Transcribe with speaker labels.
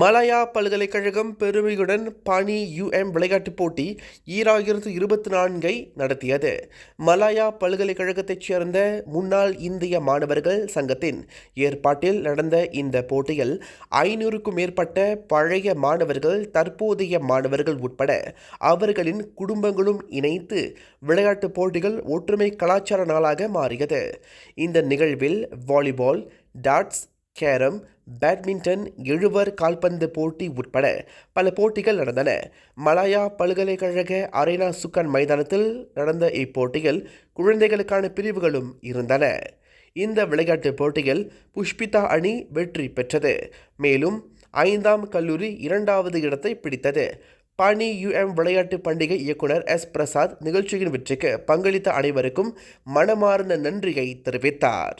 Speaker 1: Malaya பல்கலைக்கழகம் பெருமையுடன் பனி யுஎம் விளையாட்டுப் போட்டி ஈராயிரத்து இருபத்தி நான்கை நடத்தியது. மலாயா பல்கலைக்கழகத்தைச் சேர்ந்த முன்னாள் இந்திய மாணவர்கள் சங்கத்தின் ஏற்பாட்டில் நடந்த இந்த போட்டியில் ஐநூறுக்கும் மேற்பட்ட பழைய மாணவர்கள் தற்போதைய மாணவர்கள் உட்பட அவர்களின் குடும்பங்களும் இணைத்து விளையாட்டுப் போட்டிகள் ஒற்றுமை கலாச்சார நாளாக மாறியது. இந்த நிகழ்வில் வாலிபால் டாட்ஸ் கேரம் பேட்மிண்டன் எழுவர் கால்பந்து போட்டி உட்பட பல போட்டிகள் நடந்தன. மலாயா பல்கலைக்கழக அரேனா சுக்கன் மைதானத்தில் நடந்த இப்போட்டியில் குழந்தைகளுக்கான பிரிவுகளும் இருந்தன. இந்த விளையாட்டுப் போட்டியில் புஷ்பிதா அணி வெற்றி பெற்றது. மேலும் ஐந்தாம் கல்லூரி இரண்டாவது இடத்தை பிடித்தது. பணி யுஎம் விளையாட்டு பண்டிகை இயக்குனர் எஸ். பிரசாத் நிகழ்ச்சியின் வெற்றிக்கு பங்களித்த அனைவருக்கும் மனமார்ந்த நன்றியை தெரிவித்தார்.